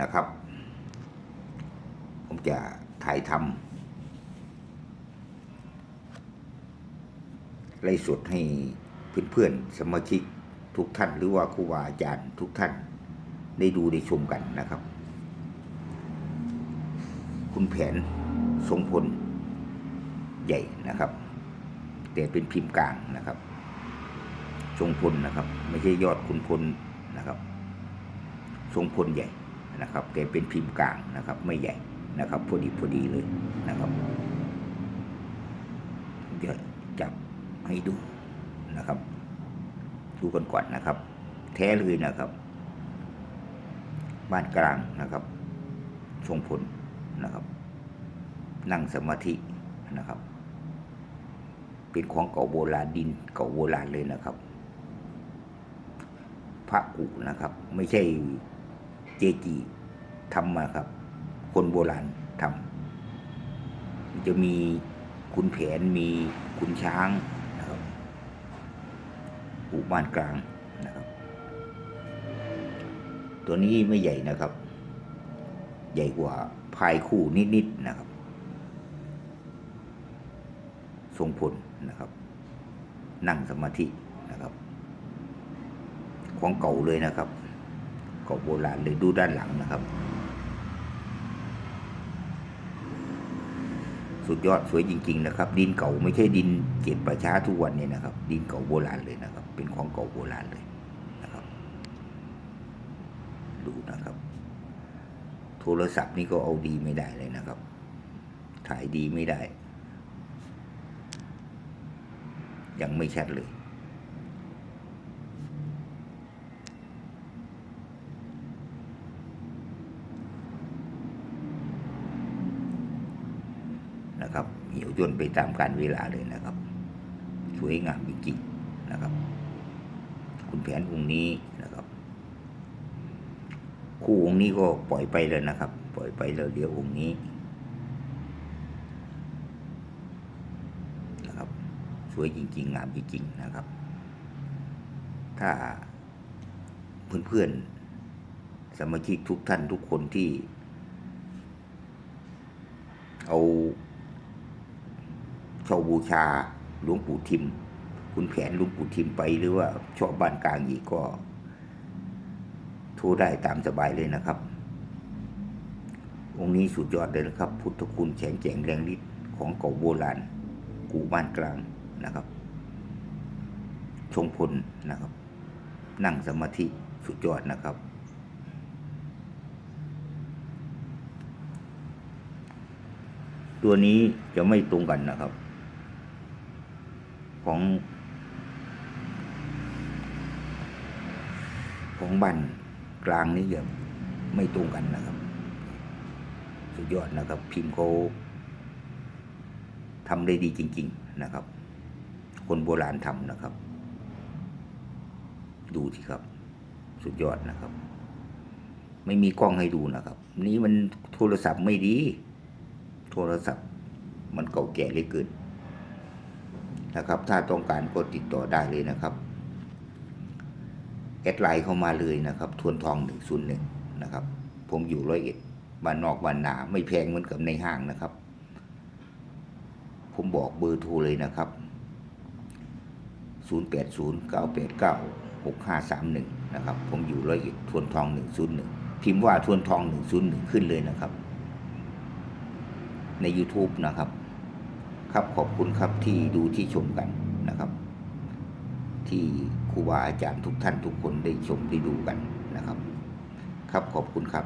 นะครับ ผมจะถ่ายทำไล่สดให้เพื่อนๆสมาชิกทุกท่านหรือว่าครูบาอาจารย์ทุกท่านได้ดูได้ชมกันนะครับ คุณแผนทรงพลใหญ่นะครับ แต่เป็นพิมพ์กลางนะครับ ทรงพลนะครับ ไม่ใช่ยอดคุณพลนะครับ ทรงพลใหญ่ นะครับแต่เป็นพิมพ์กลางนะครับ ไม่ใหญ่นะครับพอดีพอดีเลยนะครับเดี๋ยวจับให้ดูนะครับ ดูกันก่อนนะครับ แท้เลยนะครับ บ้านกลางนะครับทรงพลนะครับ นั่งสมาธินะครับ เป็นของเก่าโบราณดินเก่าโบราณเลยนะครับ พระกุนะครับ ไม่ใช่ เจจีทำมาครับ คนโบราณทำจะมีคุณแผนมีคุณช้างนะครับอุบ้านกลางนะครับ ตัวนี้ไม่ใหญ่นะครับ ใหญ่กว่าพายคู่นิดๆนะครับ ทรงผลนะครับ นั่งสมาธินะครับ ของเก่าเลยนะครับ เก่าโบราณเลยดูด้านหลังนะครับ สุดยอดสวยจริง ๆ นะครับ ดินเก่าไม่ใช่ดินเก็บประช้าทุกวันเนี่ยนะครับ ดินเก่าโบราณเลยนะครับ เป็นของเก่าโบราณเลยนะครับ ดูนะครับ โทรศัพท์นี่ก็เอาดีไม่ได้เลยนะครับ ถ่ายดีไม่ได้ ยังไม่ชัดเลย นะครับเหี่ยวย่นไปตามการเวลาเลยนะครับ สวยงามจริงๆนะครับ คุณแผนองค์นี้นะครับ คู่องค์นี้ก็ปล่อยไปเลยนะครับ ปล่อยไปแล้วเดี๋ยวองค์นี้นะครับ สวยจริงๆงามจริงๆนะครับ ถ้าเพื่อนๆสมาชิกทุกท่านทุกคนที่เอา เช่าบูชาหลวงปู่ทิม คุณแผนหลวงปู่ทิมไปหรือว่าชอบบ้านกลางอีกก็โทรได้ตามสบายเลยนะครับ องค์นี้สุดยอดเลยนะครับ พุทธคุณแข็งแกร่งแรงฤทธิ์ของเก่าโบราณกูบ้านกลางนะครับ ชงพลนะครับ นั่งสมาธิสุดยอดนะครับตัวนี้จะไม่ตรงกันนะครับ ของของบ้านกลางนี่จะไม่ตรงกันนะครับ สุดยอดนะครับ พิมพ์เขาทำได้ดีจริง ๆนะครับ คนโบราณทำนะครับ ดูสิครับ สุดยอดนะครับ ไม่มีกล้องให้ดูนะครับ นี้มันโทรศัพท์ไม่ดี โทรศัพท์มันเก่าแก่เหลยเกิน นะครับ ถ้าต้องการก็ติดต่อได้เลยนะครับแอดไลน์เข้ามาเลยนะครับทวนทองหนึ่งศูนย์หนึ่งนะครับ ผมอยู่ร้อยเอ็ดบ้านนอกบ้านนาไม่แพงเหมือนกับในห้างนะครับ ผมบอกเบอร์โทรเลยนะครับ 0 8 0 9 8 9 6 5 3 1 นะครับ ผมอยู่ร้อยเอ็ดทวนทอง 101 พิมพ์ว่าทวนทอง 101 ขึ้นเลยนะครับ ใน YouTube นะครับ ครับขอบคุณครับที่ดูที่ชมกันนะครับ ที่ครูบาอาจารย์ทุกท่านทุกคนได้ชมได้ดูกันนะครับ ครับขอบคุณครับ